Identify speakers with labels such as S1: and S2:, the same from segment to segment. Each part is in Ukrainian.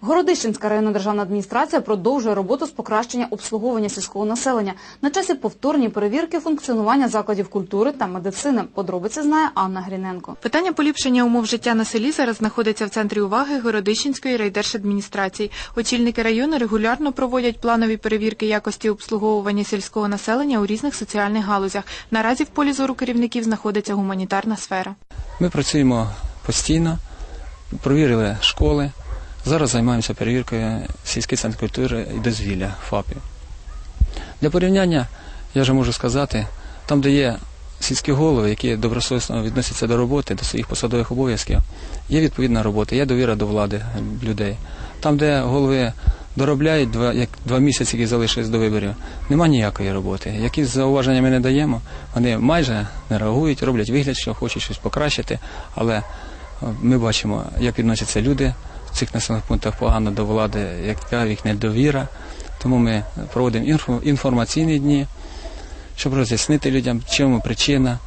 S1: Городищенська районна державна адміністрація продовжує роботу з покращення обслуговування сільського населення. На часі повторні перевірки функціонування закладів культури та медицини. Подробиці знає Анна Гріненко.
S2: Питання поліпшення умов життя на селі зараз знаходиться в центрі уваги Городищенської райдержадміністрації. Очільники району регулярно проводять планові перевірки якості обслуговування сільського населення у різних соціальних галузях. Наразі в полі зору керівників знаходиться гуманітарна сфера.
S3: Ми працюємо постійно, провірили школи. Зараз займаємося перевіркою сільський центр культури і дозвілля ФАПів. Для порівняння я вже можу сказати, там, де є сільські голови, які добросовісно відносяться до роботи, до своїх посадових обов'язків, є відповідна робота, є довіра до влади е, людей. Там, де голови доробляють два, як два місяці, які залишились до виборів, нема ніякої роботи. Які зауваження ми не даємо, вони майже не реагують, роблять вигляд, що хочуть щось покращити, але е, ми бачимо, як відносяться люди цих населених пунктах погано до влади, яка їхня довіра. Тому ми проводимо інформаційні дні, щоб роз'яснити людям, чому причина,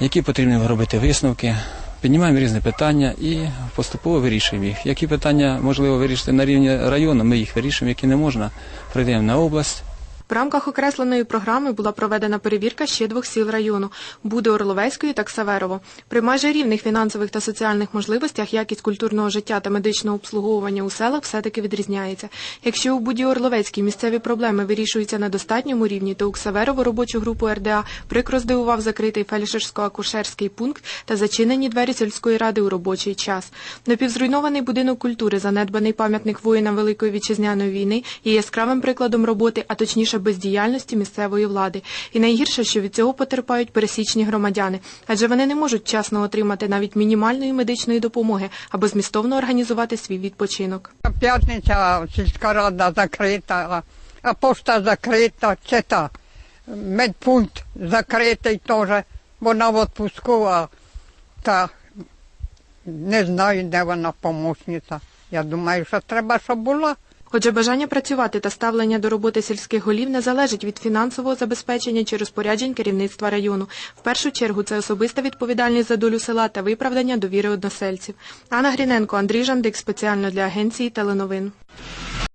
S3: які потрібно робити висновки. Піднімаємо різні питання і поступово вирішуємо їх. Які питання можливо вирішити на рівні району, ми їх вирішуємо, які не можна, прийдемо на область.
S2: В рамках окресленої програми була проведена перевірка ще двох сіл району Буди Орловецької та Ксаверово. При майже рівних фінансових та соціальних можливостях якість культурного життя та медичного обслуговування у селах все-таки відрізняється. Якщо у Буді Орловецькій місцеві проблеми вирішуються на достатньому рівні, то у Ксаверово робочу групу РДА прикро здивував закритий фельдшерсько-акушерський пункт та зачинені двері сільської ради у робочий час. Напівзруйнований будинок культури, занедбаний пам'ятник воїнам Великої вітчизняної війни, є яскравим прикладом роботи, а точніше бездіяльності місцевої влади. І найгірше, що від цього потерпають пересічні громадяни, адже вони не можуть вчасно отримати навіть мінімальної медичної допомоги або змістовно організувати свій відпочинок.
S4: П'ятниця сільська рада закрита, а пошта закрита, це та. Медпункт закритий теж, бо на відпуску, а та не знаю, де вона помощниця. Я думаю, що треба, щоб була.
S2: Отже, бажання працювати та ставлення до роботи сільських голів не залежить від фінансового забезпечення чи розпоряджень керівництва району. В першу чергу це особиста відповідальність за долю села та виправдання довіри односельців. Анна Гріненко, Андрій Жандик спеціально для агенції теленовин.